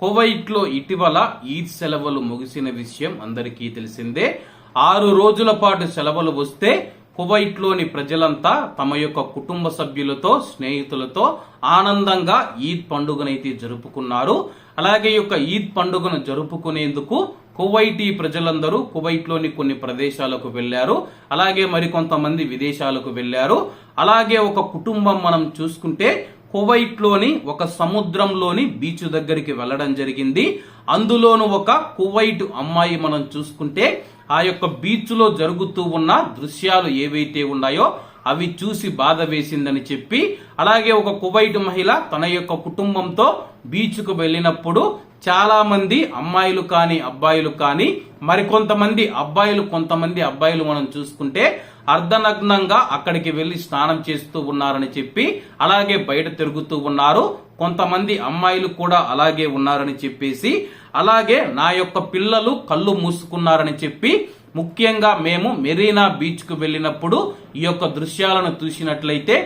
కువైట్లో ఇటీవల ఈద్ సెలవులు ముగిసిన విషయం అందరికీ తెలిసిందే. ఆరు రోజుల పాటు సెలవులు వస్తే కువైట్లోని ప్రజలంతా తమ యొక్క కుటుంబ సభ్యులతో స్నేహితులతో ఆనందంగా ఈద్ పండుగనైతే జరుపుకున్నారు. అలాగే యొక్క ఈద్ పండుగను జరుపుకునేందుకు కువైటీ ప్రజలందరూ కువైట్లోని కొన్ని ప్రదేశాలకు వెళ్ళారు అలాగే మరికొంతమంది విదేశాలకు వెళ్ళారు అలాగే ఒక కుటుంబం మనం చూసుకుంటే కువైట్లోని ఒక సముద్రంలోని బీచ్ దగ్గరికి వెళ్ళడం జరిగింది. అందులోను ఒక కువైట్ అమ్మాయి మనం చూసుకుంటే ఆ యొక్క బీచ్లో జరుగుతూ ఉన్న దృశ్యాలు ఏవైతే ఉన్నాయో అవి చూసి బాధ వేసిందని చెప్పి అలాగే ఒక కువైట్ మహిళ తన యొక్క కుటుంబంతో బీచ్కు వెళ్ళినప్పుడు చాలా మంది అమ్మాయిలు కానీ అబ్బాయిలు కానీ మరికొంతమంది అబ్బాయిలు కొంతమంది అబ్బాయిలు మనం చూసుకుంటే అర్ధనగ్నంగా అక్కడికి వెళ్ళి స్నానం చేస్తూ ఉన్నారని చెప్పి అలాగే బయట తిరుగుతూ ఉన్నారు. కొంతమంది అమ్మాయిలు కూడా అలాగే ఉన్నారని చెప్పేసి అలాగే నా యొక్క పిల్లలు కళ్ళు మూసుకున్నారని చెప్పి ముఖ్యంగా మేము మెరీనా బీచ్కు వెళ్ళినప్పుడు ఈ యొక్క దృశ్యాలను చూసినట్లయితే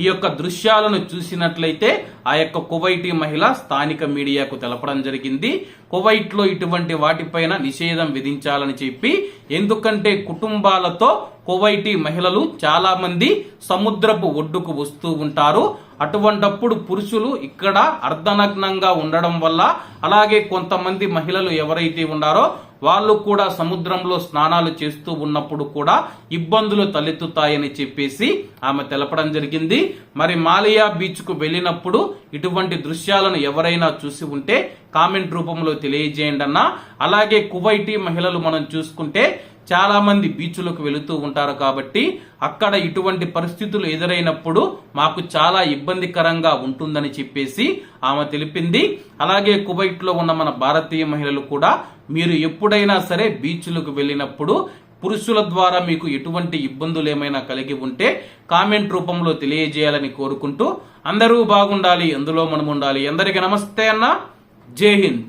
ఈ యొక్క దృశ్యాలను చూసినట్లయితే ఆ యొక్క కువైటీ మహిళ స్థానిక మీడియాకు తెలపడం జరిగింది. కువైట్లో ఇటువంటి వాటిపైన నిషేధం విధించాలని చెప్పి ఎందుకంటే కుటుంబాలతో కువైటీ మహిళలు చాలా మంది సముద్రపు ఒడ్డుకు వస్తూ ఉంటారు. అటువంటప్పుడు పురుషులు ఇక్కడ అర్ధనగ్నంగా ఉండడం వల్ల అలాగే కొంతమంది మహిళలు ఎవరైతే ఉన్నారో వాళ్ళు కూడా సముద్రంలో స్నానాలు చేస్తూ ఉన్నప్పుడు కూడా ఇబ్బందులు తలెత్తుతాయని చెప్పేసి ఆమె తెలపడం జరిగింది. మరి మాలియా బీచ్కు వెళ్ళినప్పుడు ఇటువంటి దృశ్యాలను ఎవరైనా చూసి ఉంటే కామెంట్ రూపంలో తెలియజేయండి అన్న. అలాగే కువైటీ మహిళలు మనం చూసుకుంటే చాలా మంది బీచ్లకు వెళుతూ ఉంటారు కాబట్టి అక్కడ ఇటువంటి పరిస్థితులు ఎదురైనప్పుడు మాకు చాలా ఇబ్బందికరంగా ఉంటుందని చెప్పేసి ఆమె తెలిపింది. అలాగే కువైట్లో ఉన్న మన భారతీయ మహిళలు కూడా మీరు ఎప్పుడైనా సరే బీచ్లకు వెళ్ళినప్పుడు పురుషుల ద్వారా మీకు ఎటువంటి ఇబ్బందులు ఏమైనా కలిగి ఉంటే కామెంట్ రూపంలో తెలియజేయాలని కోరుకుంటూ అందరూ బాగుండాలి అందులో మనం ఉండాలి అందరికీ నమస్తే అన్న. జై హింద్.